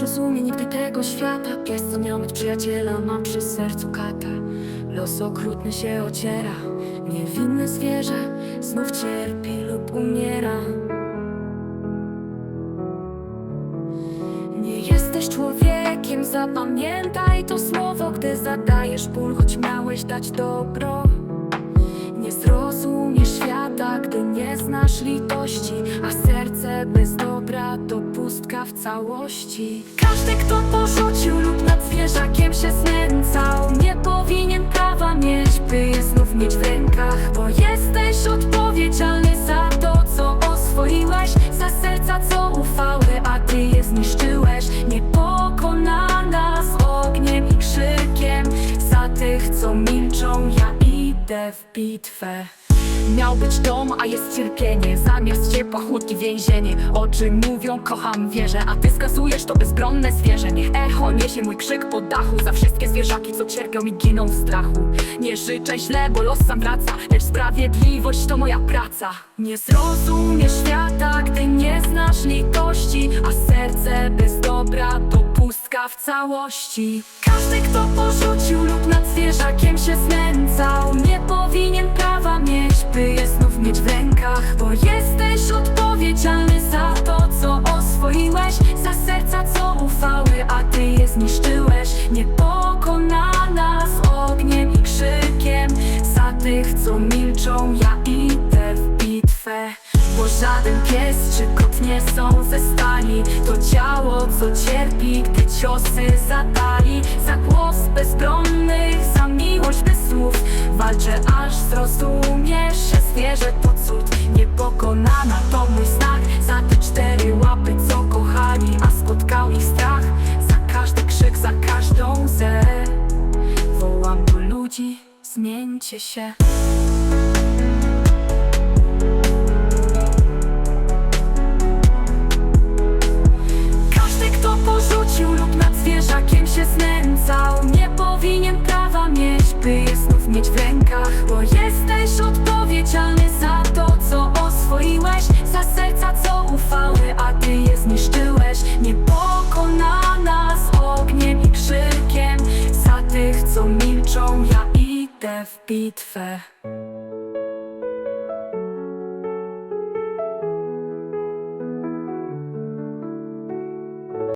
zrozumie nigdy tego świata. Pies co miał przyjaciela, ma przy sercu kata. Los okrutny się ociera. Niewinne zwierzę znów cierpi lub umiera. Nie jesteś człowiekiem, zapamiętaj to słowo Gdy zadajesz ból, choć miałeś dać dobro. Nie zrozumiesz świata, gdy nie znasz litości A serce bez dobra to pustka w całości. Każdy, kto porzucił lub nad zwierzakiem się znęcał Nie powinien prawa mieć, by je znów mieć w rękach Bo jesteś odpowiedzialny za to, co oswoiłeś Za serca, co ufały, a ty je zniszczyłeś. Niepokonana z ogniem i krzykiem Za tych, co milczą, ja idę w bitwę Miał być dom, a jest cierpienie. Zamiast ciepła, chłód i więzienie. Oczy mówią, kocham, wierzę A ty skazujesz to bezbronne zwierzę. Niech echo niesie mój krzyk po dachu. Za wszystkie zwierzaki, co cierpią i giną w strachu. Nie życzę źle, bo los sam wraca. Lecz sprawiedliwość to moja praca. Nie zrozumiesz świata, gdy nie znasz litości A serce bez dobra to pustka w całości. Każdy, kto porzucił w rękach Bo jesteś odpowiedzialny za to, co oswoiłeś Za serca, co ufały, a ty je zniszczyłeś. Niepokonana z ogniem i krzykiem Za tych, co milczą, ja idę w bitwę. Bo żaden pies czy kot nie są ze stali To ciało, co cierpi, gdy ciosy zadali Za głos bezbronnych, zmieńcie się. Każdy, kto porzucił lub nad zwierzakiem się znęcał. Nie powinien prawa mieć, by je znów mieć w rękach Bo jesteś odpowiedzialny za to, co oswoiłeś. Za serca, co ufały, a ty je zniszczyłeś. Niepokonana w bitwę